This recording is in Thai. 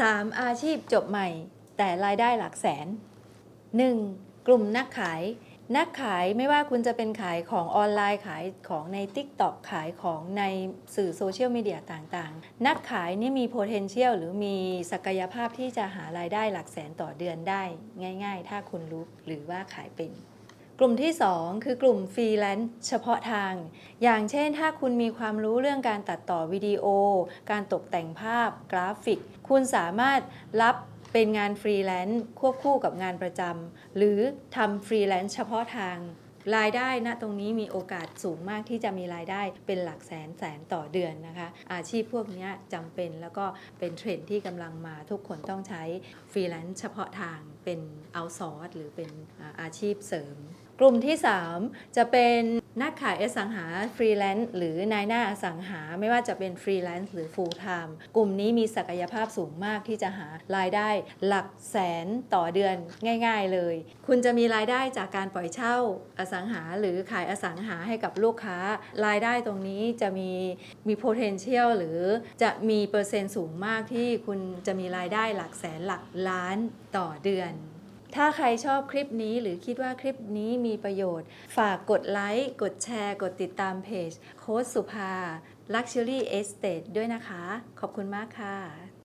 3 อาชีพจบใหม่ แต่รายได้หลักแสน 1. กลุ่มนักขาย นักขายไม่ว่าคุณจะเป็นขายของออนไลน์ขายของใน TikTok ขายของในสื่อโซเชียลมีเดียต่างๆ นักขายนี่มี potential หรือมีศักยภาพที่จะหารายได้หลักแสนต่อเดือนได้ ง่าย ๆ ถ้าคุณรู้หรือว่าขายเป็น กลุ่มที่ 2 คือกลุ่มฟรีแลนซ์เฉพาะทาง อย่างเช่นถ้าคุณมีความรู้เรื่องการตัดต่อวิดีโอ การตกแต่งภาพ กราฟิก คุณสามารถรับเป็นงานฟรีแลนซ์ควบคู่กับงานประจำหรือทำฟรีแลนซ์เฉพาะทาง รายได้ณตรงนี้มีโอกาสสูงมากที่จะมีรายได้เป็นหลักแสนแสนต่อเดือนนะคะ อาชีพพวกนี้จำเป็นแล้วก็เป็นเทรนด์ที่กำลังมาทุกคนต้องใช้ฟรีแลนซ์เฉพาะทางเป็นเอาซอร์สหรือเป็นอาชีพเสริม กลุ่มที่ 3 จะเป็นนักขายอสังหาฟรีแลนซ์หรือนายหน้าอสังหาไม่ว่าจะเป็นฟรีแลนซ์หรือ full time กลุ่มนี้มีศักยภาพสูงมากที่จะหารายได้หลักแสนต่อเดือนง่าย ๆเลย คุณจะมีรายได้จากการปล่อยเช่าอสังหาหรือขายอสังหาให้กับลูกค้า รายได้ตรงนี้จะมีมี potential หรือจะมีเปอร์เซ็นต์สูงมากที่คุณจะมีรายได้หลักแสนหลักล้านต่อเดือน ถ้าใครชอบคลิปนี้หรือคิดว่าคลิปนี้มีประโยชน์ ฝากกดไลค์กดแชร์ กดติดตามเพจโค้ดสุภา Luxury Estate ด้วยนะคะ ขอบคุณมากค่ะ